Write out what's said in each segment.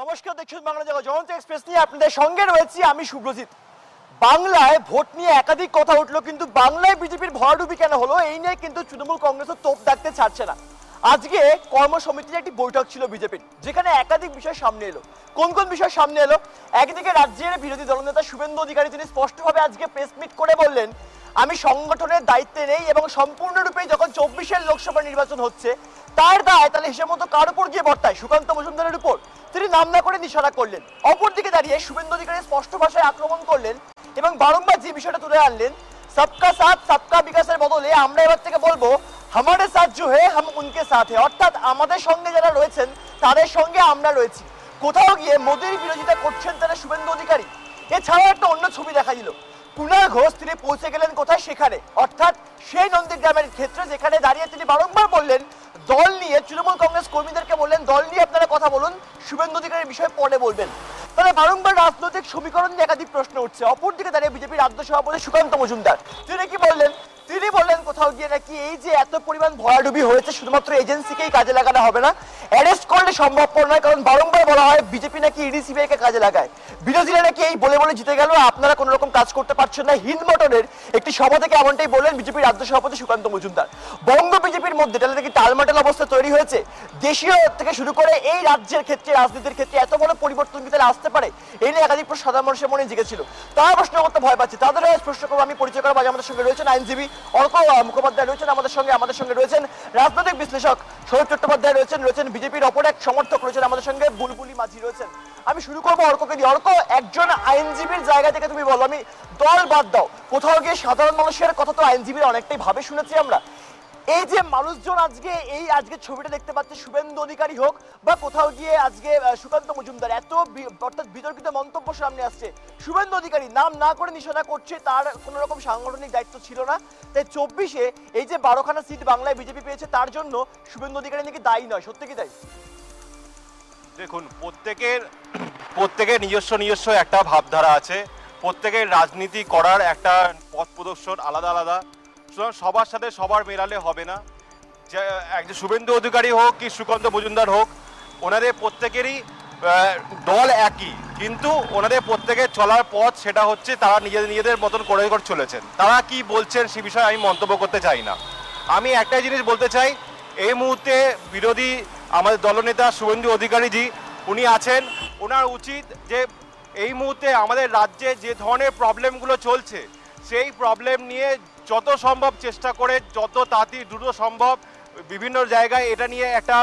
নমস্কার দেখছেন বাংলা জগৎ জয়ন্ত এক্সপ্রেস নিয়ে আপনাদের সঙ্গে রয়েছি আমি শুভ্রজিৎ বাংলায় ভোট নিয়ে একাধিক কথা উঠল, কিন্তু বাংলায় বিজেপির ভরাডুবি কেন হলো, এই নিয়ে কিন্তু তৃণমূল কংগ্রেসও তোপ দাগতে ছাড়ছে না। আজকে কর্মসমিতির একটি বৈঠক ছিল বিজেপির, যেখানে একাধিক বিষয় সামনে এলো। কোন কোন বিষয় সামনে এলো? একদিকে রাজ্যের বিরোধী দলনেতা শুভেন্দু অধিকারী তিনি স্পষ্টভাবে আজকে প্রেস মিট করে বললেন, আমি সংগঠনের দায়িত্বে নেই এবং সম্পূর্ণরূপে যখন চব্বিশের লোকসভা নির্বাচন হচ্ছে, তার দায় তাহলে হিসেব মতো কার উপর গিয়ে বর্তায়? সুকান্ত মজুমদারের উপর তিনি নাম না করে নিশানা করলেন। অপরদিকে দাঁড়িয়ে শুভেন্দু অধিকারী স্পষ্ট ভাষায় আক্রমণ করলেন এবং বারংবার যে বিষয়টা তুলে আনলেন, সবকা সাথ, সবকা বিকাশের বদলে আমরা এবার থেকে বলব হামারে সাথ জো হে হাম উনকে সাথ হে অর্থাৎ আমাদের সঙ্গে যারা রয়েছেন, তাদের সঙ্গে আমরা রয়েছি। কোথাও গিয়ে মোদির বিরোধিতা করছেন তারা শুভেন্দু অধিকারী। এছাড়াও একটা অন্য ছবি দেখা দিল। কুনাল ঘোষ, তিনি পৌঁছে গেলেন কোথায়? সেখানে। অর্থাৎ সেই নন্দীগ্রামের ক্ষেত্রে যেখানে দাঁড়িয়ে তিনি বারংবার বললেন দল নিয়ে তৃণমূল কংগ্রেস কর্মীদেরকে বললেন, দল নিয়ে আপনারা কথা বলুন, শুভেন্দু অধিকারের বিষয়ে পরে বলবেন। তাহলে বারংবার রাজনৈতিক সমীকরণ নিয়ে একাধিক প্রশ্ন উঠছে। অপরদিকে দাঁড়িয়ে বিজেপির রাজ্য সভাপতি সুকান্ত মজুমদার। তিনি কি বললেন? তিনি বললেন কোথাও গিয়ে নাকি এই যে এত পরিমাণ ভয়াডুবি হয়েছে, শুধুমাত্র এজেন্সিকেই কাজে লাগানো হবে না অ্যারেস্ট সম্ভবপর নয়, কারণ বারংবার বলা হয় বিজেপি নাকি ইডি, সিবিআই কে কাজে লাগায়। বিরোধীরা নাকি এই বলে বলে জিতে গেল আপনারা কোনো রকম কাজ করতে পারছেন না। হিন্দ মটনের একটি সভা থেকে এমনটাই বললেন বিজেপির রাজ্য সভাপতি সুকান্ত মজুমদার। বঙ্গ বিজেপির মধ্যে তাহলে নাকি টালমাটাল অবস্থা তৈরি হয়েছে। দেশীয় থেকে শুরু করে এই রাজ্যের ক্ষেত্রে, রাজনীতির ক্ষেত্রে এত বড় পরিবর্তন কি তাহলে আসতে পারে? এই নিয়ে একাধিক প্রশ্ন সাধারণ মানুষের মনে জেগেছিল। তারা প্রশ্ন করতে ভয় পাচ্ছে। তাদের প্রশ্ন করব, আমি পরিচয় করব আমাদের সঙ্গে রয়েছেন আইনজীবী অর্ক মুখোপাধ্যায় রয়েছেন আমাদের সঙ্গে আমাদের সঙ্গে রয়েছেন রাজনৈতিক বিশ্লেষক সৌরভ চট্টোপাধ্যায় রয়েছেন রয়েছেন বিজেপির অপর এক সমর্থক রয়েছেন আমাদের সঙ্গে, বুলবুলি মাঝি রয়েছেন। আমি শুরু করব অর্ককে দিয়ে। অর্ক, একজন আইনজীবীর জায়গা থেকে তুমি বলো, আমি দল বাদ দাও। কোথাও গিয়ে সাধারণ মানুষের কথা তো আইনজীবীর অনেকটাই ভাবে শুনেছি আমরা। এই যে মানুষজন আজকে, এই আজকে ছবিটা দেখতে পাচ্ছে, শুভেন্দু অধিকারী হোক বা কোথাও গিয়ে আজকে সুকান্ত মজুমদার, এত অর্থাৎ বিতর্কিত মন্তব্য সামনে আসছে। শুভেন্দু অধিকারী, নাম না করে নিশানা করছে, তার কোনো রকম সাংগঠনিক দায়িত্ব ছিল না। তাই চব্বিশে এই যে বারোখানা সিট বাংলায় বিজেপি পেয়েছে, তার জন্য শুভেন্দু অধিকারী নাকি দায়ী নয়? সত্যি কি তাই? দেখুন, প্রত্যেকের প্রত্যেকের নিজস্ব নিজস্ব একটা ভাবধারা আছে। প্রত্যেকের রাজনীতি করার একটা পথ প্রদর্শন আলাদা আলাদা। সুতরাং সবার সাথে সবার মেলালে হবে না। যে, একজন শুভেন্দু অধিকারী হোক কি সুকান্ত মজুমদার হোক, ওনাদের প্রত্যেকেরই দল একই। কিন্তু ওনাদের প্রত্যেকের চলার পথ সেটা হচ্ছে তারা নিজেদের নিজেদের মতন করে করে চলেছেন। তারা কি বলছেন সে বিষয়ে আমি মন্তব্য করতে চাই না। আমি একটাই জিনিস বলতে চাই, এই মুহূর্তে বিরোধী আমাদের দলনেতা শুভেন্দু অধিকারীজি উনি আছেন। ওনার উচিত যে এই মুহূর্তে আমাদের রাজ্যে যে ধরনের প্রবলেমগুলো চলছে, সেই প্রবলেম নিয়ে যত সম্ভব চেষ্টা করে, যত তাড়াতাড়ি দ্রুত সম্ভব বিভিন্ন জায়গায় এটা নিয়ে একটা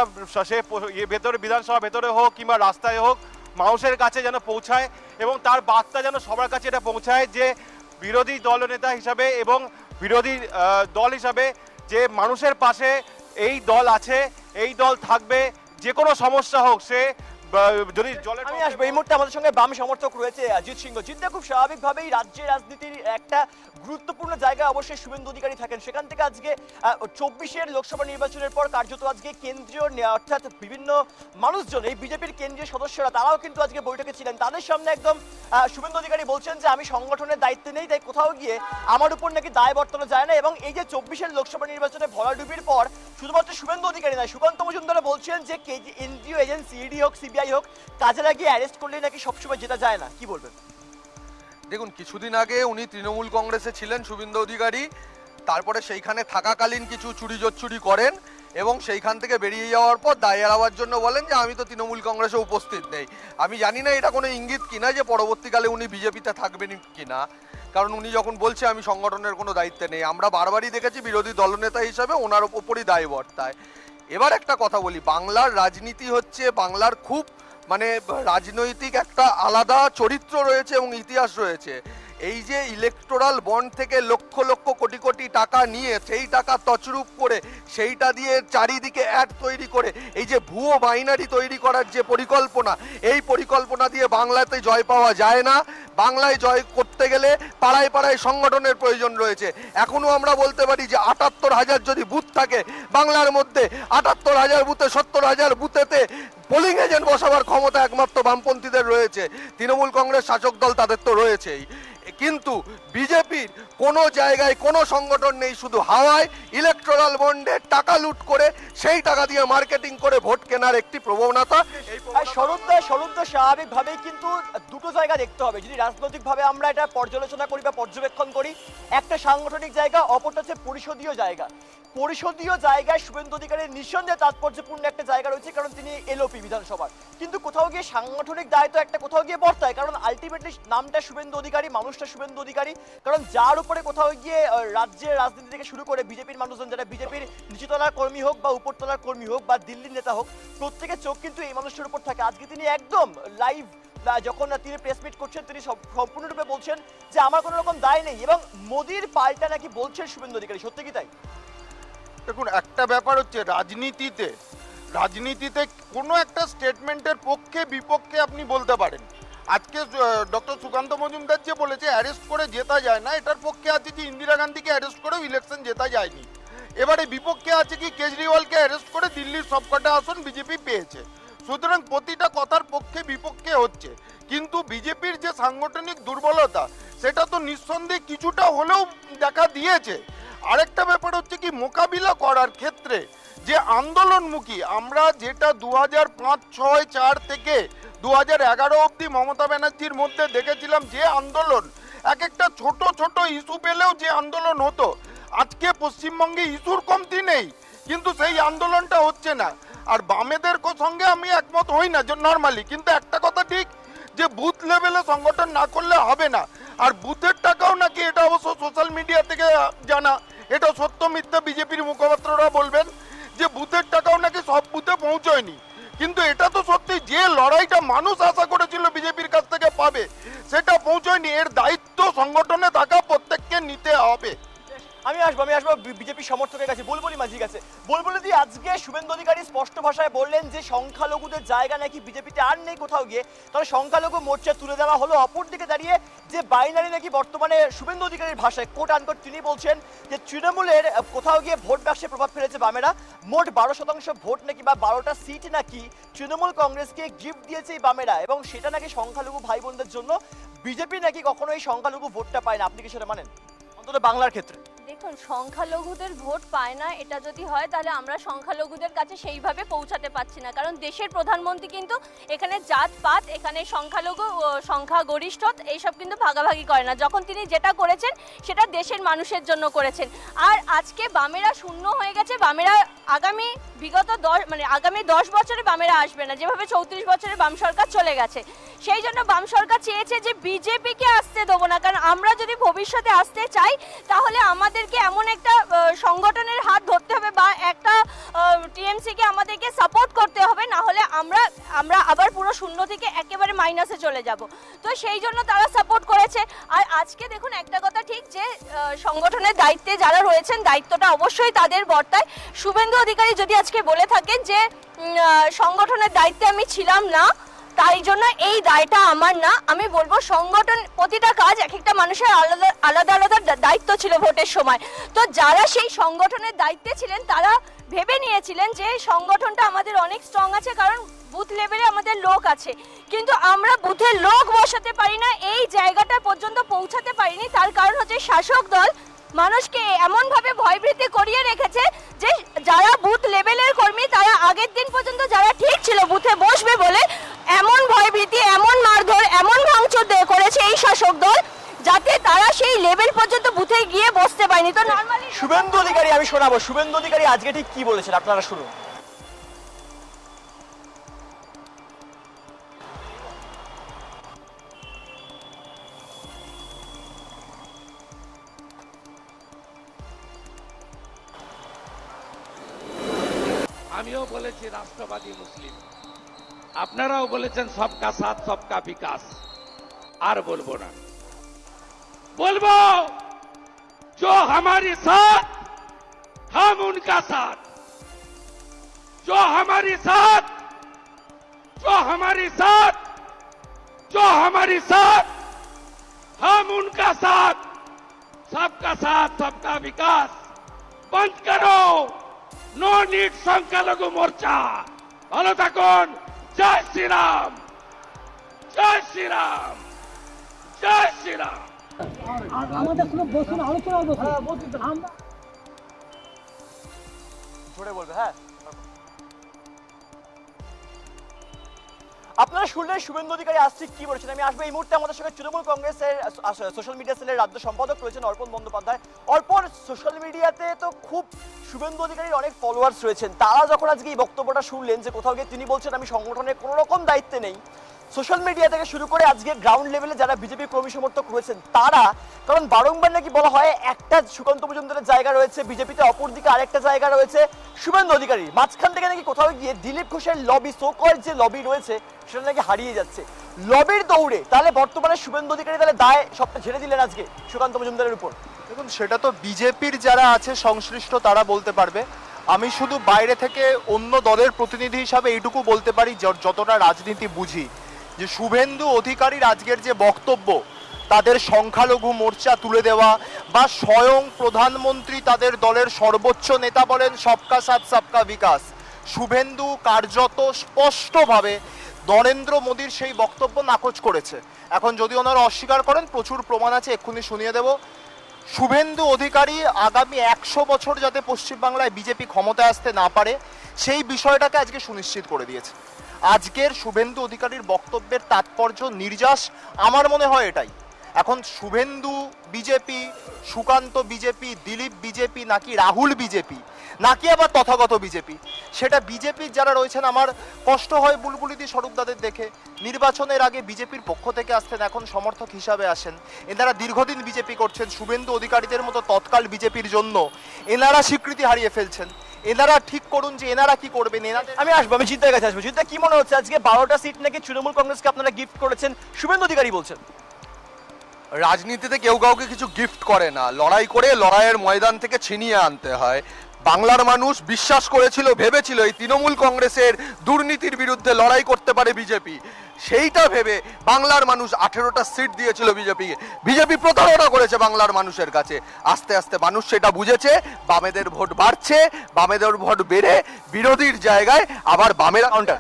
সে ইয়ে ভেতরে, বিধানসভা ভেতরে হোক কিংবা রাস্তায় হোক, মানুষের কাছে যেন পৌঁছায় এবং তার বার্তা যেন সবার কাছে এটা পৌঁছায় যে বিরোধী দলনেতা হিসাবে এবং বিরোধী দল হিসাবে যে মানুষের পাশে এই দল আছে এই দল থাকবে যে কোনো সমস্যা হোক সে যদি জলের আমি আসব এই মুহূর্তে আমাদের সঙ্গে বাম সমর্থক রয়েছে অজিত সিংহ। জিতদা খুব স্বাভাবিকভাবেই রাজ্যের রাজনীতির একটা গুরুত্বপূর্ণ জায়গায় অবশ্যই শুভেন্দু অধিকারী থাকেন। সেখান থেকে আজকে চব্বিশের লোকসভা নির্বাচনের পর কার্যত আজকে কেন্দ্রীয় অর্থাৎ বিভিন্ন মানুষজন এই বিজেপির কেন্দ্রীয় সদস্যরা তারাও কিন্তু আজকে বৈঠকে ছিলেন। তাদের সামনে একদম শুভেন্দু অধিকারী বলছেন যে আমি সংগঠনের দায়িত্বে নেই তাই কোথাও গিয়ে আমার উপর নাকি দায় বর্তানো যায় না। এবং এই যে চব্বিশের লোকসভা নির্বাচনে ভরাডুবির পর শুধুমাত্র শুভেন্দু অধিকারী নয় সুকান্ত মজুমদার বলছেন যে এনজিও এজেন্সি ইডি হোক সিবিআই হোক কাজে লাগিয়ে অ্যারেস্ট করলে নাকি সবসময় জেতা যায় না। কি বলবেন? দেখুন, কিছুদিন আগে উনি তৃণমূল কংগ্রেসে ছিলেন, শুভেন্দু অধিকারী। তারপরে সেইখানে থাকাকালীন কিছু চুরি চুরি করেন এবং সেইখান থেকে বেরিয়ে যাওয়ার পর দায় এড়াবার জন্য বলেন যে, আমি তো তৃণমূল কংগ্রেসে উপস্থিত নেই। আমি জানি না এটা কোনো ইঙ্গিত কিনা যে, পরবর্তীকালে উনি বিজেপিতে থাকবেন কিনা। কারণ উনি যখন বলছে, আমি সংগঠনের কোনো দায়িত্বে নেই। আমরা বারবারই দেখেছি বিরোধী দলনেতা হিসাবে ওনার ওপরই দায় বর্তায় এবার একটা কথা বলি, বাংলার রাজনীতি হচ্ছে, বাংলার খুব মানে রাজনৈতিক একটা আলাদা চরিত্র রয়েছে এবং ইতিহাস রয়েছে। এই যে ইলেকটোরাল বন্ড থেকে লক্ষ লক্ষ কোটি কোটি টাকা নিয়ে সেই টাকা তছরূপ করে সেইটা দিয়ে চারিদিকে অ্যাড তৈরি করে, এই যে ভুয়ো বাইনারি তৈরি করার যে পরিকল্পনা, এই পরিকল্পনা দিয়ে বাংলাতে জয় পাওয়া যায় না। বাংলায় জয় করতে গেলে পাড়ায় পাড়ায় সংগঠনের প্রয়োজন রয়েছে। এখনও আমরা বলতে পারি যে আটাত্তর হাজার যদি বুথ থাকে, বাংলার মধ্যে আটাত্তর হাজার বুথে, সত্তর হাজার বুথেতে পোলিং এজেন্ট বসাবার ক্ষমতা একমাত্র বামপন্থীদের রয়েছে। তৃণমূল কংগ্রেস শাসক দল তাদের তো রয়েছেই। কিন্তু বিজেপির কোনো জায়গায় কোনো সংগঠন নেই, শুধু হাওয়ায় ইলেকট্রাল বন্ডে টাকা লুট করে সেই টাকা দিয়ে মার্কেটিং করে ভোট কেনার একটি প্রবণতা। শরদ্দা শরদ্দা স্বাভাবিকভাবেই কিন্তু দুটো জায়গা দেখতে হবে। যদি রাজনৈতিকভাবে আমরা এটা পর্যালোচনা করি বা পর্যবেক্ষণ করি, একটা সাংগঠনিক জায়গা, অপরটা হচ্ছে পরিষদীয় জায়গা। পরিষদীয় জায়গায় শুভেন্দু অধিকারীর নিঃসন্দেহে তাৎপর্যপূর্ণ একটা জায়গা রয়েছে, কারণ তিনি এলওপি বিধানসভার। কিন্তু কোথাও গিয়ে সাংগঠনিক দায়িত্ব একটা কোথাও গিয়ে বর্তায়, কারণ আলটিমেটলি নামটা শুভেন্দু অধিকারী, মানুষটা শুভেন্দু অধিকারী। কারণ যার উপরে কোথাও গিয়ে রাজ্যের রাজনীতি থেকে শুরু করে বিজেপির মানুষজন, যারা বিজেপির নিচুতলার কর্মী হোক বা উপরতলার কর্মী হোক বা দিল্লির নেতা হোক, প্রত্যেকের চোখ কিন্তু এই মানুষটার উপর থাকে। আজকে তিনি একদম লাইভ যখন তিনি প্রেস মিট করছেন, তিনি সম্পূর্ণরূপে বলছেন যে, আমার কোনো রকম দায় নেই। এবং মোদির পাল্টা নাকি বলছেন শুভেন্দু অধিকারী, সত্যি কি তাই? দেখুন, একটা ব্যাপার হচ্ছে রাজনীতিতে রাজনীতিতে কোনো একটা স্টেটমেন্টের পক্ষে বিপক্ষে আপনি বলতে পারেন। আজকে ডক্টর সুকান্ত মজুমদার যে বলেছে অ্যারেস্ট করে জেতা যায় না। এটার পক্ষে আছে যে ইন্দিরা গান্ধীকে অ্যারেস্ট করেও ইলেকশন জেতা যায়নি। এবারে বিপক্ষে আছে কি, কেজরিওয়ালকে অ্যারেস্ট করে দিল্লির সবকটা আসন বিজেপি পেয়েছে। সুতরাং প্রতিটা কথার পক্ষে বিপক্ষে হচ্ছে। কিন্তু বিজেপির যে সাংগঠনিক দুর্বলতা, সেটা তো নিঃসন্দেহে কিছুটা হলেও দেখা দিয়েছে। আরেকটা ব্যাপার হচ্ছে কি, মোকাবিলা করার ক্ষেত্রে যে আন্দোলনমুখী, আমরা যেটা দু হাজার পাঁচ, ছয়, চার থেকে দু হাজার এগারো অবধি মমতা ব্যানার্জির মধ্যে দেখেছিলাম যে আন্দোলন, এক একটা ছোট ছোট ইস্যু পেলেও যে আন্দোলন হতো, আজকে পশ্চিমবঙ্গে ইস্যুর কমতি নেই, কিন্তু সেই আন্দোলনটা হচ্ছে না। আর বামেদের সঙ্গে আমি একমত হই না, যে নর্মালি কিন্তু একটা কথা ঠিক, যে বুথ লেভেলে সংগঠন না করলে হবে না। আর বুথের টাকাও নাকি এটা অবশ্য সোশ্যাল মিডিয়া থেকে জানা এটা সত্য মিথ্যা বিজেপির মুখপাত্ররা বলবেন যে বুথের টাকাও নাকি সব বুথে পৌঁছয়নি। কিন্তু এটা তো সত্যি, যে লড়াইটা মানুষ আশা করেছিল বিজেপির কাছ থেকে পাবে, সেটা পৌঁছয়নি। এর দায়িত্ব সংগঠনে থাকা প্রত্যেককে নিতে হবে। আমি আসব আমি আসব। বিজেপি সমর্থকের কাছে। বুলবুলি মাঝির কাছে বুলবুলি দি, আজকে শুভেন্দু অধিকারী স্পষ্ট ভাষায় বললেন যে, সংখ্যালঘুদের জায়গা নাকি বিজেপিতে আর নেই কোথাও গিয়ে। তাহলে সংখ্যালঘু মোর্চা তুলে দেওয়া হলো। অপর দিকে দাঁড়িয়ে যে বাইনারি নাকি বর্তমানে শুভেন্দু অধিকারীর ভাষায় কোট আনকোট তিনি বলছেন যে, তৃণমূলের কোথাও গিয়ে ভোট বাক্সে প্রভাব ফেলেছে বামেরা। মোট বারো শতাংশ ভোট নাকি বা বারোটা সিট নাকি তৃণমূল কংগ্রেসকে গিফট দিয়েছে এই বামেরা। এবং সেটা নাকি সংখ্যালঘু ভাই বোনদের জন্য। বিজেপি নাকি কখনো এই সংখ্যালঘু ভোটটা পায় না। আপনি কি সেটা মানেন? অন্তত বাংলার ক্ষেত্রে। দেখুন, সংখ্যালঘুদের ভোট পায় না। এটা যদি হয়, তাহলে আমরা সংখ্যালঘুদের কাছে সেইভাবে পৌঁছাতে পারছি না। কারণ দেশের প্রধানমন্ত্রী কিন্তু এখানে জাতপাত, এখানে সংখ্যালঘু ও সংখ্যাগরিষ্ঠ এইসব কিন্তু ভাগাভাগি করে না। যখন তিনি যেটা করেছেন, সেটা দেশের মানুষের জন্য করেছেন। আর আজকে বামেরা শূন্য হয়ে গেছে। বামেরা আগামী বিগত দশ মানে আগামী দশ বছরে বামেরা আসবে না। যেভাবে চৌত্রিশ বছরে বাম সরকার চলে গেছে। সেই জন্য বাম সরকার চেয়েছে যে বিজেপিকে আসতে দেবো না। কারণ আমরা যদি ভবিষ্যতে আসতে চাই, তাহলে আমাদেরকে এমন একটা সংগঠনের হাত ধরতে হবে বা একটা টিএমসিকে আমাদেরকে সাপোর্ট করতে হবে, না হলে আমরা আমরা আবার পুরো শূন্য থেকে একেবারে মাইনাসে চলে যাব। তো সেই জন্য তারা সাপোর্ট করেছে। আর আজকে দেখুন একটা কথা ঠিক যে সংগঠনের দায়িত্বে যারা রয়েছেন, দায়িত্বটা অবশ্যই তাদের বর্তায়। শুভেন্দু অধিকারী যদি আজকে বলে থাকেন যে সংগঠনের দায়িত্বে আমি ছিলাম না তাই জন্য এই দায়টা আমার না। আমি বলব সংগঠন, প্রতিটা কাজ এক একটা মানুষের আলাদা আলাদা আলাদা দায়িত্ব ছিল ভোটের সময়। তো যারা সেই সংগঠনের দায়িত্বে ছিলেন, তারা ভেবে নিয়েছিলেন যে সংগঠনটা আমাদের অনেক স্ট্রং আছে, কারণ বুথ লেভেলে আমাদের লোক আছে। কিন্তু আমরা বুথে লোক বসাতে পারি না, এই জায়গাটা পর্যন্ত পৌঁছাতে পারিনি। তার কারণ হচ্ছে শাসক দল মানুষকে এমনভাবে ভয়ভীতি করিয়ে রেখেছে যে যারা বুথ লেভেলের কর্মী, তারা আগের দিন পর্যন্ত যারা ঠিক ছিল বুথে বসবে বলে এমন ভয়ভীতি, এমন মারধর, এমন ভাঙচুর করেছে এই শাসক দল যাতে তারা সেই লেভেল পর্যন্ত বুথে গিয়ে বসতে পারেনি। তো নর্মালি শুভেন্দু অধিকারী, আমি শোনাবো। শুভেন্দু অধিকারী আজকে ঠিক কি বলেছেন? আপনারা শুনুন। আমিও বলেছি রাষ্ট্রবাদী মুসলিম আপনারাও বলেছেন সবকা সাথ সবকা বিকাশ আর বলবো না বলবো जो हमारी साथ हम उनका साथ जो हमारी साथ जो हमारी साथ जो हमारी साथ हम उनका साथ सबका साथ सबका विकास बंद करो নো নিট সংখ্যালঘু মোর্চা ভালো থাকুন জয় শ্রীরাম জয় শ্রীরাম জয় শ্রীরাম আর আমাদের সঙ্গে বসুন আলোচনা বসুন আমরা বলবে হ্যাঁ। আপনারা শুনলেন শুভেন্দু অধিকারী আসছে কি বলেছেন? আমি আসব এই মুহূর্তে আমাদের সঙ্গে তৃণমূল কংগ্রেসের সোশ্যাল মিডিয়া সেলের রাজ্য সম্পাদক রয়েছেন অর্পণ বন্দ্যোপাধ্যায়। অর্পণ সোশ্যাল মিডিয়াতে তো খুব শুভেন্দু অধিকারীর অনেক ফলোয়ার্স রয়েছেন। তারা যখন আজকে এই বক্তব্যটা শুনলেন যে কোথাও গিয়ে তিনি বলছেন, আমি সংগঠনের কোনো রকম দায়িত্বে নেই। সোশ্যাল মিডিয়া থেকে শুরু করে আজকে গ্রাউন্ড লেভেলে যারা বিজেপি কর্মী সমর্থক রয়েছেন, তারা, কারণ বারংবার নাকি বলা হয় একটা সুকান্ত মজুমদারের জায়গা রয়েছে বিজেপিতে অপরদিকে আরেকটা জায়গা রয়েছে শুভেন্দু অধিকারী মাঝখান থেকে নাকি কোথাও গিয়ে দিলীপ ঘোষের লবি সোকল যে লবি রয়েছে সেটা নাকি হারিয়ে যাচ্ছে। লবের দৌড়ে, তাহলে বর্তমানে শুভেন্দু অধিকারী তাহলে দায় সবটা ঝেড়ে দিলেন আজকে সুকান্ত মজুমদারের উপর। দেখুন, সেটা তো বিজেপির যারা আছে, সংশ্লিষ্ট তারা বলতে পারবে। আমি শুধু বাইরে থেকে অন্য দলের প্রতিনিধি হিসাবে এইটুকু বলতে পারি যতটা রাজনীতি বুঝি। যে শুভেন্দু অধিকারীর আজকের যে বক্তব্য, তাদের সংখ্যালঘু মোর্চা তুলে দেওয়া বা স্বয়ং প্রধানমন্ত্রী তাদের দলের সর্বোচ্চ নেতা বলেন, সবকা সাথ, সবকা বিকাশ। শুভেন্দু কার্যত স্পষ্টভাবে নরেন্দ্র মোদীর সেই বক্তব্য নাকচ করেছে। এখন যদি ওনারা অস্বীকার করেন, প্রচুর প্রমাণ আছে, এক্ষুনি শুনিয়ে দেব। শুভেন্দু অধিকারী আগামী একশো বছর যাতে পশ্চিমবাংলায় বিজেপি ক্ষমতায় আসতে না পারে, সেই বিষয়টাকে আজকে সুনিশ্চিত করে দিয়েছে। আজকের শুভেন্দু অধিকারীর বক্তব্যের তাৎপর্য নির্যাস, আমার মনে হয় এটাই। এখন Suvendu BJP, Sukanta BJP, Dilip BJP, নাকি রাহুল বিজেপি, নাকি আবার তথাগত বিজেপি? সেটা বিজেপির যারা রয়েছেন, আমার কষ্ট হয় বুলবুলিদি স্বরূপদাদের দেখে। নির্বাচনের আগে বিজেপির পক্ষ থেকে আসতেন এখন সমর্থক হিসাবে আসেন। এনারা দীর্ঘদিন বিজেপি করছেন, শুভেন্দু অধিকারীদের মতো তৎকাল বিজেপির জন্য। এনারা স্বীকৃতি হারিয়ে ফেলছেন। এনারা ঠিক করুন যে এনারা কি করবেন, এনাদের আমি আসব, আমি চিন্তার কাছে আসব। চিন্তা, কি মনে হচ্ছে? আজকে বারোটা সিট নাকি তৃণমূল কংগ্রেসকে আপনারা গিফট করেছেন? শুভেন্দু অধিকারী বলছেন। রাজনীতিতে কেউ কাউকে কিছু গিফট করে না। লড়াই করে লড়াইয়ের ময়দান থেকে ছিনিয়ে আনতে হয়। বাংলার মানুষ বিশ্বাস করেছিল, ভেবেছিল এই তৃণমূল কংগ্রেসের দুর্নীতির বিরুদ্ধে লড়াই করতে পারে বিজেপি। সেইটা ভেবে বাংলার মানুষ আঠেরোটা সিট দিয়েছিল বিজেপি বিজেপি প্রতারণা করেছে বাংলার মানুষের কাছে। আস্তে আস্তে মানুষ সেটা বুঝেছে, বামেদের ভোট বাড়ছে, বামেদের ভোট বেড়ে, বিরোধীর জায়গায় আবার বামেরা কাউন্টার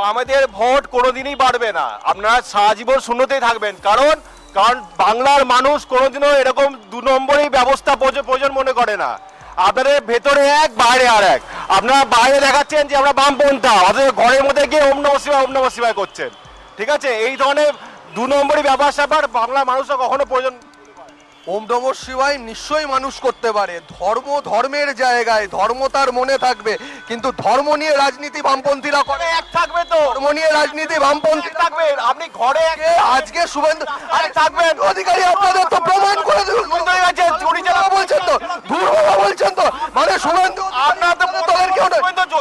আমাদের ভোট কোনোদিনই বাড়বে না। আপনারা সারাজীবন শূন্যতেই থাকবেন। কারণ কারণ বাংলার মানুষ কোনোদিনও এরকম দু নম্বরই ব্যবস্থা প্রয়োজন মনে করে না। আপনাদের ভেতরে এক, বাইরে আর এক। আপনারা বাইরে দেখাচ্ছেন যে আমরা বামপন্থা। অথচ ঘরের মধ্যে গিয়ে ওম নম শিবায়, ওম করছেন। ঠিক আছে? এই ধরনের দু নম্বরই ব্যাপার বাংলার মানুষরা কখনো প্রয়োজন ওম নম শিবায় নিশ্চয়ই মানুষ করতে পারে। ধর্ম ধর্মের জায়গায় ধর্ম তার মনে থাকবে। কিন্তু ধর্ম নিয়ে রাজনীতি বামপন্থীরা করে। এক থাকবে তো। ধর্ম নিয়ে রাজনীতি বামপন্থী থাকবেন আপনি ঘরে আজকে শুভেন্দু আরে থাকবেন। অধিকারী আপনাদের তো প্রমাণ করে চালা বলছেন তো। বলছেন তো। মানে শুভেন্দু আপনারা তো দলের কেউ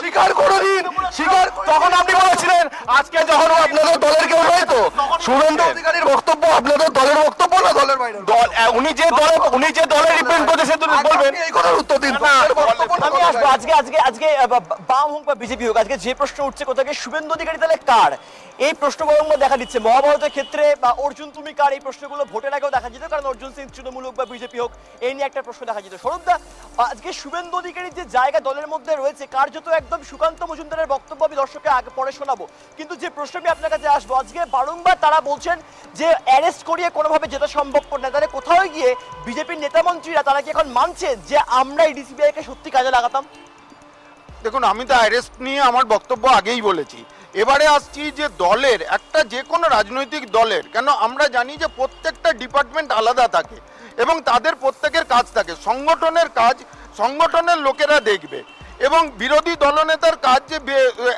স্বীকার করে দিন। স্বীকার তখন আপনি বলেছিলেন আজকে যখন আপনাদের দলের কেউ নয় তো। শুভেন্দু অধিকারীর বক্তব্য আপনাদের দলের বক্তব্য না দলের বাইরে? দল উনি যে দলে উনি যে দলে রিপ্রেজেন্ট করছে সে বলবেন। এই কথার উত্তর দিন না, দলের বক্তব্য না আমি আসব আজকে আজকে আজকে আহ, বা- বা- বাম হোক বা বিজেপি হোক আজকে যে প্রশ্ন উঠছে কোথাও শুভেন্দু অধিকারী তাহলে কার? এই প্রশ্ন দেখা দিচ্ছে। মহাভারতের ক্ষেত্রে বা অর্জুন তুমি কার? এই প্রশ্নগুলো ভোটের আগেও দেখা যেত কারণ অর্জুন সিং তৃণমূল হোক বা বিজেপি হোক এই নিয়ে একটা প্রশ্ন দেখা যেত। স্বরূপদা আজকে শুভেন্দু অধিকারীর যে জায়গা দলের মধ্যে রয়েছে কার্যত একদম সুকান্ত মজুমদারের বক্তব্য আমি দর্শককে আগে পরে শোনাবো। কিন্তু যে প্রশ্ন আমি আপনার কাছে আসব আজকে বারংবার তারা বলছেন যে অ্যারেস্ট করিয়ে কোনোভাবে যেতে সম্ভব না তাহলে কোথাও গিয়ে বিজেপির নেতা মন্ত্রীরা তারা কি এখন মানছেন যে আমরা এই ডিসিবিআই কে সত্যি কাজে লাগাতাম? দেখুন, আমি তো অ্যারেস্ট নিয়ে আমার বক্তব্য আগেই বলেছি। এবারে আসছি যে দলের, একটা যে কোনো রাজনৈতিক দলের, কেন আমরা জানি যে প্রত্যেকটা ডিপার্টমেন্ট আলাদা থাকে এবং তাদের প্রত্যেকের কাজ থাকে। সংগঠনের কাজ, সংগঠনের লোকেরা দেখবে। এবং বিরোধী দলনেতার কাজ যে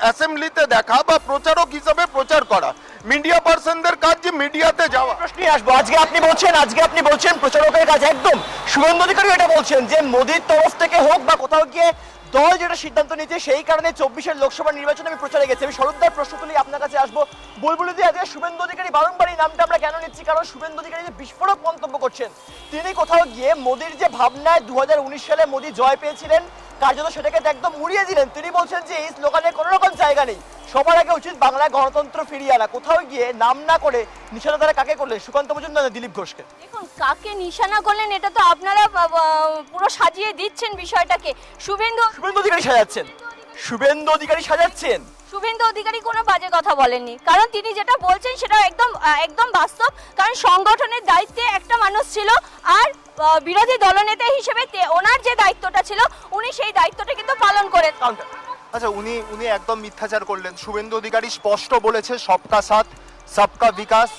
অ্যাসেম্বলিতে দেখা বা প্রচারক হিসাবে প্রচার করা। মিডিয়া পার্সনদের কাজ যে মিডিয়াতে যাওয়া। প্রশ্নই আসব। আজকে আপনি বলছেন, আজকে আপনি বলছেন প্রচারকের কাজ একদম। শুভেন্দু অধিকারী এটা বলছেন যে মোদির তরফ থেকে হোক বা কোথাও গিয়ে দল যেটা সিদ্ধান্ত নিয়েছে, সেই কারণে চব্বিশের লোকসভা নির্বাচনে আমি প্রচারে গেছি। আমি স্বরূপদার প্রশ্ন তুলি আপনার কাছে আসব। বুলবুলি দিয়ে আজকে শুভেন্দু অধিকারী বারংবার এই নামটা আমরা কেন নিচ্ছি? কারণ শুভেন্দু অধিকারী যে বিস্ফোরক মন্তব্য করছেন, তিনি কোথাও গিয়ে মোদির যে ভাবনায় দু হাজার উনিশ সালে মোদি জয় পেয়েছিলেন কার্যত সেটাকে একদম উড়িয়ে দিলেন। তিনি বলছেন যে এই স্লোগানে কোনো রকম জায়গা নেই। সবার আগে উচিত বাংলায় গণতন্ত্র ফিরিয়ে আনা। কোথাও গিয়ে নাম না করে নিশানা তারা কাকে করলেন? সুকান্ত মজুমদার দিলীপ ঘোষকে? দেখুন কাকে নিশানা করলেন এটা তো আপনারা পুরো সাজিয়ে দিচ্ছেন বিষয়টাকে। শুভেন্দু শুভেন্দু অধিকারী সাজাচ্ছেন। শুভেন্দু অধিকারী সাজাচ্ছেন। শুভেন্দু অধিকারী কোনো বাজে কথা বলেননি। কারণ তিনি যেটা বলছেন সেটা একদম একদম বাস্তব। কারণ সংগঠনের দায়িত্বে একটা মানুষ ছিল আর বিরোধী দলনেতা হিসেবে ওনার যে দায়িত্বটা ছিল উনি সেই দায়িত্বটা কিন্তু পালন করে আচ্ছা উনি উনি একদম মিথ্যাচার করলেন। শুভেন্দু অধিকারী স্পষ্ট বলেছে সবকা সাথ সবকা বিকাশ।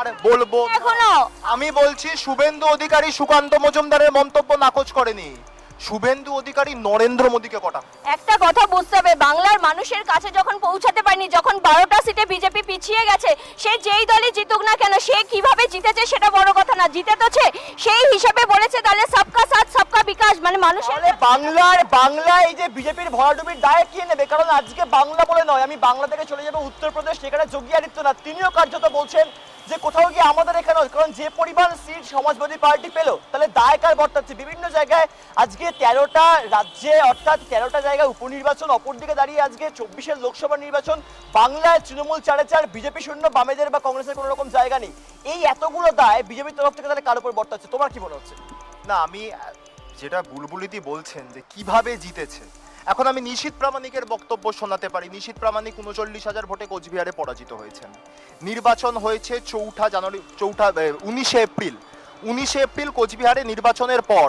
আর বলব এখনও। আমি বলছি শুভেন্দু অধিকারী সুকান্ত মজুমদারের মন্তব্য নাকচ করেনি। শুভেন্দু অধিকারী নরেন্দ্র মোদীকে কটা? একটা কথা বুঝতে হবে বাংলার মানুষের কাছে যখন পৌঁছাতে পারেনি যখন বারোটা সিটে বিজেপি পিছিয়ে গেছে সে যেই দলই জিতুক না কেন সে কীভাবে জিতেছে সেটা বড় কথা না। জিতে তো সে সেই হিসাবে বলেছে তাহলে সবকা সাথ সবকা বিকাশ মানে মানুষের বাংলার বাংলা এই যে বিজেপির ভরাডুবির দায় কে নেবে? কারণ আজকে বাংলা বলে নয় আমি বাংলা থেকে চলে যাব উত্তরপ্রদেশ সেখানে যোগী আদিত্যনাথ তিনিও কার্যত বলছেন যে কোথাও গিয়ে আমাদের এখানে কারণ যে পরিমাণ সিট সমাজবাদী পার্টি পেল তাহলে দায় কার বর্তাচ্ছে? বিভিন্ন জায়গায় আজকে তেরোটা রাজ্যে, অর্থাৎ তেরোটা জায়গায় উপনির্বাচন, অপরদিকে দাঁড়িয়ে আজকে চব্বিশের লোকসভা নির্বাচন। বাংলায় তৃণমূল চারে চার, বিজেপি শূন্য, বামেদের বা কংগ্রেসের কোনো রকম জায়গা নেই। এই এতগুলো দায় বিজেপির তরফ থেকে তাহলে কার উপর বর্তাচ্ছে তোমার কি মনে হচ্ছে? না, আমি যেটা বুলবুলিদি বলছেন যে কীভাবে জিতেছে, এখন আমি নিশীত প্রামাণিকের বক্তব্য শোনাতে পারি। নিশীত প্রামাণিক উনচল্লিশ হাজার ভোটে কোচবিহারে পরাজিত হয়েছেন। নির্বাচন হয়েছে চৌঠা জানুয়ারি, চৌঠা উনিশে এপ্রিল। উনিশে এপ্রিল কোচবিহারে নির্বাচনের পর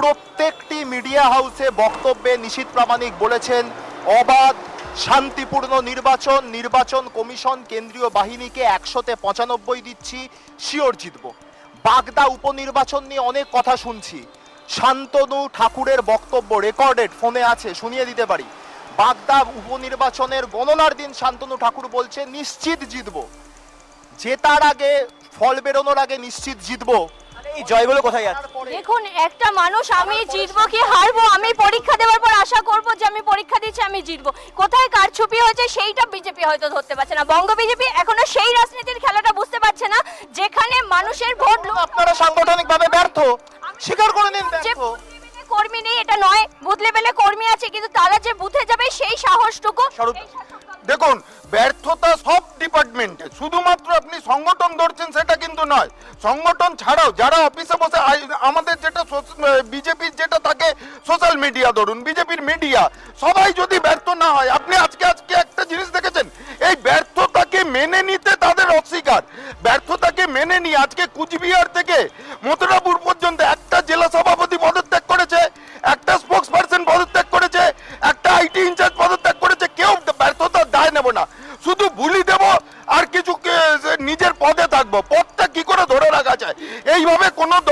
প্রত্যেকটি মিডিয়া হাউসে বক্তব্যে নিশীত প্রামাণিক বলেছেন, অবাধ, শান্তিপূর্ণ নির্বাচন নির্বাচন কমিশন কেন্দ্রীয় বাহিনীকে একশোতে পঁচানব্বই দিচ্ছি, শিওর জিতবো। বাগদা উপনির্বাচন নিয়ে অনেক কথা শুনছি। শান্তনু ঠাকুরের বক্তব্য রেকর্ডেড, ফোনে আছে, শুনিয়ে দিতে পারি। বাগদা উপনির্বাচনের গণনার দিন শান্তনু ঠাকুর বলছে, নিশ্চিত জিতব। জেতার আগে, ফল বেরোনোর আগে নিশ্চিত জিতবো। এই জয়গুলো কোথায় যাচ্ছে? দেখুন একটা মানুষ আমি জিতবো কি হারবো? আমি পরীক্ষা দেওয়ার পর আশা করব যে আমি পরীক্ষা দিচ্ছি আমি জিতবো। কোথায় কারচুপি হয়েছে সেইটা বিজেপি হয়তো ধরতে পারছে না। বঙ্গ বিজেপি এখনও সেই রাজনীতির খেলাটা বুঝতে পারছে না যেখানে মানুষের ভোট আপনারা সাংগঠনিকভাবে ব্যর্থ। স্বীকার করে নিন ব্যর্থ। কর্মী নেই এটা নয়। বুথ লেভেলে কর্মী আছে কিন্তু তারা যে বুথে যাবে সেই সাহসটুকু দেখুন ব্যর্থতা সব ডিপার্টমেন্টে শুধুমাত্র আপনি সংগঠন ধরছেন সেটা কিন্তু নয়। সংগঠন ছাড়াও যারা অফিসে বসে আমাদের যেটা বিজেপির যেটা থাকে, সোশ্যাল মিডিয়া ধরুন, বিজেপির মিডিয়া, সবাই যদি ব্যর্থ না হয়, আপনি আজকে আজকে একটা জিনিস দেখেছেন? এই ব্যর্থতাকে মেনে নিতে তাদের অস্বীকার। ব্যর্থতাকে মেনে নিয়ে আজকে কুচবিহার থেকে মথুরাপুর পর্যন্ত একটা জেলা সভাপতি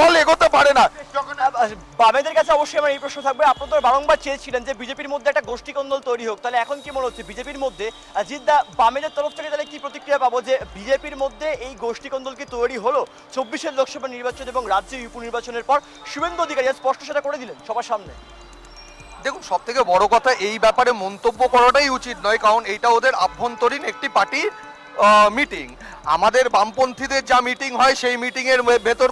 দল এগোতে পারে না। যখন বামেদের কাছে অবশ্যই আমার এই প্রশ্ন থাকবে। আপনারা তো বারংবার চেয়েছিলেন যে বিজেপির মধ্যে একটা গোষ্ঠী কন্দল তৈরি হোক। তাহলে এখন কি মনে হচ্ছে বিজেপির মধ্যে জিদ্দা বামেদের তরফ থেকে তাহলে কি প্রতিক্রিয়া পাবো যে বিজেপির মধ্যে এই গোষ্ঠী কন্দল কি তৈরি হলো? চব্বিশের লোকসভা নির্বাচন এবং রাজ্য উপনির্বাচনের পর শুভেন্দু অধিকারী স্পষ্ট সেটা করে দিলেন সবার সামনে। দেখুন সব থেকে বড় কথা এই ব্যাপারে মন্তব্য করাটাই উচিত নয় কারণ এইটা ওদের আভ্যন্তরীণ একটি পার্টির মিটিং আমাদের বামপন্থীদের যা মিটিং হয়, সেই মিটিং এর ভেতর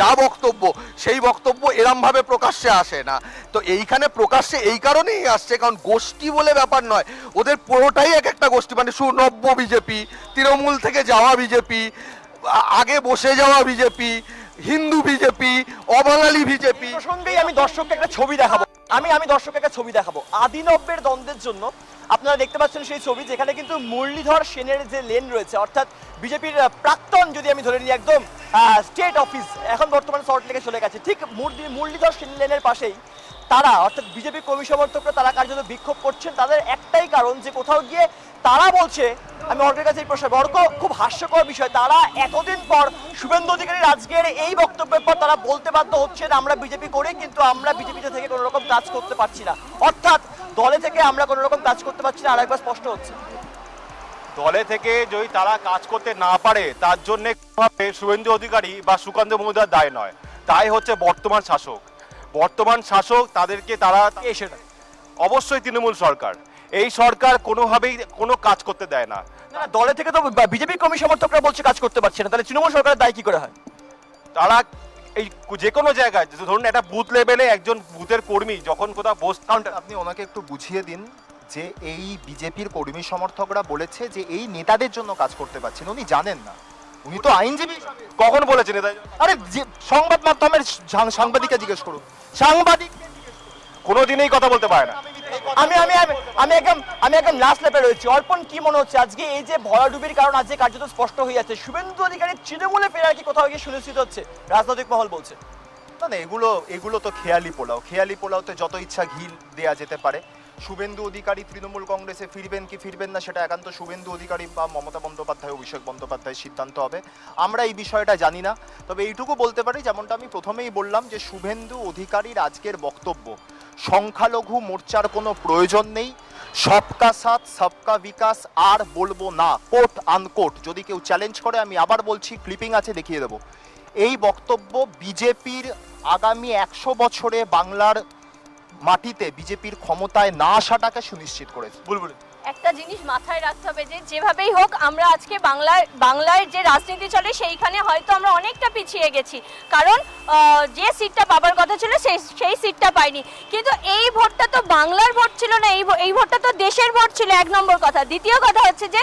যা বক্তব্য, সেই বক্তব্য এরম ভাবে প্রকাশ্যে আসে না। তো এইখানে প্রকাশ্যে এই কারণেই আসছে, কারণ গোষ্ঠী বলে ব্যাপার নয়। ওদের পুরোটাই এক একটা গোষ্ঠী মানে সুনব্য বিজেপি, তৃণমূল থেকে যাওয়া বিজেপি আগে বসে যাওয়া বিজেপি, হিন্দু বিজেপি, অবাঙালি বিজেপি। প্রসঙ্গেই আমি দর্শককে একটা ছবি দেখাবো। আমি আমি দর্শককে একটা ছবি দেখাবো। আদিনব্যের দ্বন্দ্বের জন্য আপনারা দেখতে পাচ্ছেন সেই ছবি যেখানে কিন্তু মুরলীধর সেনের যে লেন রয়েছে, অর্থাৎ বিজেপির প্রাক্তন যদি আমি ধরে নিই একদম স্টেট অফিস এখন বর্তমানে সল্ট লেকে চলে গেছে। ঠিক মুরলি- মুরলীধর সেন লেনের পাশেই তারা, অর্থাৎ বিজেপি কর্মী সমর্থকরা তারা কার্যত বিক্ষোভ করছেন। তাদের একটাই কারণ যে কোথাও গিয়ে তারা বলছে আমি অর্কের কাছে এই প্রশ্ন অর্ক খুব হাস্যকর বিষয় তারা এতদিন পর শুভেন্দু অধিকারীর আজকের এই বক্তব্যের পর তারা বলতে বাধ্য হচ্ছে না আমরা বিজেপি করি কিন্তু আমরা বিজেপিতে থেকে কোনো রকম কাজ করতে পারছি না। অর্থাৎ দলে থেকে আমরা কোনো রকম কাজ করতে পারছি না আরেকবার স্পষ্ট হচ্ছে। দলে থেকে যদি তারা কাজ করতে না পারে তার জন্য শুভেন্দু অধিকারী বা সুকান্ত মজুমদার দায় নয়। তাই হচ্ছে বর্তমান শাসক। বর্তমান শাসক তাদেরকে তারা সেটা। অবশ্যই তৃণমূল সরকার। এই সরকার কোনোভাবেই কোনো কাজ করতে দেয় না। দলে থেকে তো বিজেপি কর্মী সমর্থকরা বলছে কাজ করতে পারছে না। তাহলে তৃণমূল সরকারের দায় কি করে হয়? তারা এই যে কোনো জায়গায় ধরুন একটা বুথ লেভেলে একজন বুথের কর্মী যখন কোথাও বস কাউন্টার আপনি ওনাকে একটু বুঝিয়ে দিন যে এই বিজেপির কর্মী সমর্থকরা বলেছে যে এই নেতাদের জন্য কাজ করতে পারছেন। উনি জানেন না। উনি তো আইনজীবী কখন বলেছেন এটা আরে যে সংবাদ মাধ্যমের সাংবাদিককে জিজ্ঞেস করুন। সাংবাদিক কোনোদিনই কথা বলতে পারে না। আমি আমি আমি একদম আমি একদম লাস্ট লেপে রয়েছি। অর্পণ, কি মনে হচ্ছে? আজকে এই যে ভরাডুবির কারণ আজকে কার্যত স্পষ্ট হয়ে যাচ্ছে। শুভেন্দু অধিকারী তৃণমূলে ফেরার কি কোথাও গিয়ে সুনিশ্চিত হচ্ছে? রাজনৈতিক মহল বলছে। না না, এগুলো এগুলো তো খেয়ালি পোলাও। খেয়ালি পোলাওতে যত ইচ্ছা ঘি দেয়া যেতে পারে। শুভেন্দু অধিকারী তৃণমূল কংগ্রেসে ফিরবেন কি ফিরবেন না, সেটা একান্ত শুভেন্দু অধিকারী বা মমতা বন্দ্যোপাধ্যায় অভিষেক বন্দ্যোপাধ্যায়ের সিদ্ধান্ত হবে। আমরা এই বিষয়টা জানি না। তবে এইটুকু বলতে পারি, যেমনটা আমি প্রথমেই বললাম যে শুভেন্দু অধিকারীর আজকের বক্তব্য। সংখ্যালঘু মোর্চার কোনো প্রয়োজন নেই। সবকা সাথ, সবকা বিকাশ, আর বলব না কোট আনকোট যদি কেউ চ্যালেঞ্জ করে, আমি আবার বলছি ক্লিপিং আছে, দেখিয়ে দেবো। এই বক্তব্য বিজেপির আগামী একশো বছরে বাংলার মাটিতে বিজেপির ক্ষমতায় না আসাটাকে সুনিশ্চিত করেছে। বুলবুল। একটা জিনিস মাথায় রাখতে হবে যে যেভাবেই হোক, আমরা আজকে বাংলায় বাংলার যে রাজনীতি চলে, সেইখানে হয়তো আমরা অনেকটা পিছিয়ে গেছি। কারণ যে সিটটা পাবার কথা ছিল, সেই সেই সিটটা পাইনি। কিন্তু এই ভোটটা তো বাংলার ভোট ছিল না, এই এই ভোটটা তো দেশের ভোট ছিল, এক নম্বর কথা। দ্বিতীয় কথা হচ্ছে যে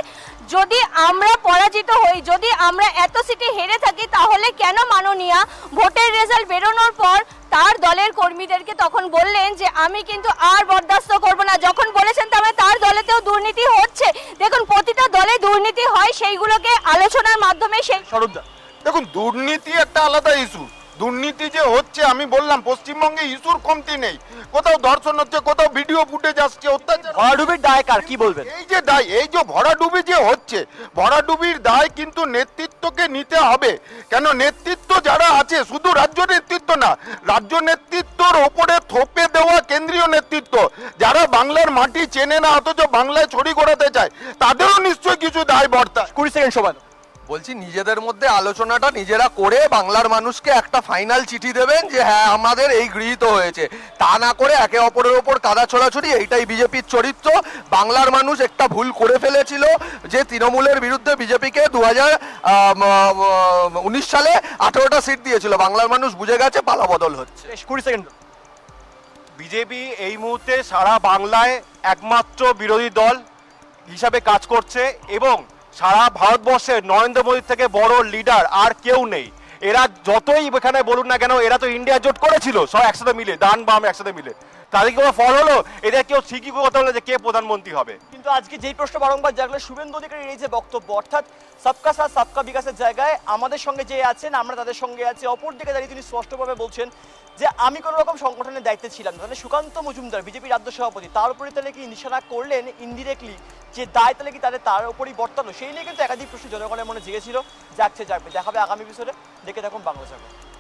যদি আমরা পরাজিত হই, যদি আমরা এত সিটে হেরে থাকি, তাহলে কেন মাননীয়া ভোটের রেজাল্ট বেরোনোর পর তার দলের কর্মীদেরকে তখন বললেন যে, আমি কিন্তু আর বরদাস্ত করব না। যখন বলেছেন মানে তার দলেতেও দুর্নীতি হচ্ছে। দেখুন, প্রতিটা দলে দুর্নীতি হয় সেইগুলোকে আলোচনার মাধ্যমে সেই দেখুন, দুর্নীতি একটা আলাদা ইস্যু দুর্নীতি যে হচ্ছে আমি বললাম পশ্চিমবঙ্গে ইস্যুর কমতি নেই। কোথাও ধর্ষণ হচ্ছে কোথাও ভিডিও ফুটেজ আসছে অত্যাচার ভরাডুবির দায় কার? কি বলবেন? এই যে দায় এই যে ভরাডুবি যে হচ্ছে ভরাডুবির দায় কিন্তু নেতৃত্বকে নিতে হবে। কেন? নেতৃত্ব যারা আছে শুধু রাজ্য নেতৃত্ব না রাজ্য নেতৃত্বর ওপরে থোপে দেওয়া কেন্দ্রীয় নেতৃত্ব যারা বাংলার মাটি চেনে না অথচ বাংলায় ছড়ি ঘোরাতে চায় তাদেরও নিশ্চয়ই কিছু দায় বর্তায়। কুড়ি সেকেন্ড সময়। বলছি, নিজেদের মধ্যে আলোচনাটা নিজেরা করে বাংলার মানুষকে একটা ফাইনাল চিঠি দেবেন যে হ্যাঁ আমাদের এই গৃহীত হয়েছে। তা না করে একে অপরের ওপর কাদা ছোড়াছুড়ি, এইটাই বিজেপির চরিত্র। বাংলার মানুষ একটা ভুল করে ফেলেছিল যে, তৃণমূলের বিরুদ্ধে বিজেপিকে দু হাজার উনিশ সালে আঠেরোটা সিট দিয়েছিল। বাংলার মানুষ বুঝে গেছে পালা বদল হচ্ছে। কুড়ি সেকেন্ড বিজেপি এই মুহূর্তে সারা বাংলায় একমাত্র বিরোধী দল হিসাবে কাজ করছে এবং সারা ভারতবর্ষে নরেন্দ্র মোদীর থেকে বড় লিডার আর কেউ নেই। এরা যতই এখানে বলুন না কেন, এরা তো ইন্ডিয়া জোট করেছিল, সব একসাথে মিলে, ডান বাম একসাথে মিলে। তাদের কি কোনো ফল হলো এদের কেউ ঠিকই কথা হলো যে কে প্রধানমন্ত্রী হবে। কিন্তু আজকে যেই প্রশ্ন বারংবার জাগলো, শুভেন্দু অধিকারীর এই যে বক্তব্য, অর্থাৎ সবকা সাথ, সবকা বিকাশের জায়গায় আমাদের সঙ্গে যে আছেন, আমরা তাদের সঙ্গে আছি। অপর দিকে দাঁড়িয়ে তিনি স্পষ্টভাবে বলছেন যে, আমি কোনো রকম সংগঠনের দায়িত্বে ছিলাম তাহলে সুকান্ত মজুমদার বিজেপি রাজ্য সভাপতি, তার উপরে তাহলে কি নিশানা করলেন ইনডিরেক্টলি যে দায় তাহলে কি তাদের, তার উপরই বর্তানো সেই নিয়ে কিন্তু একাধিক প্রশ্ন জনগণের মনে জেগেছিল। যাচ্ছে যাবে দেখাবে আগামী বিষয়ে দেখে দেখুন বাংলা সরকার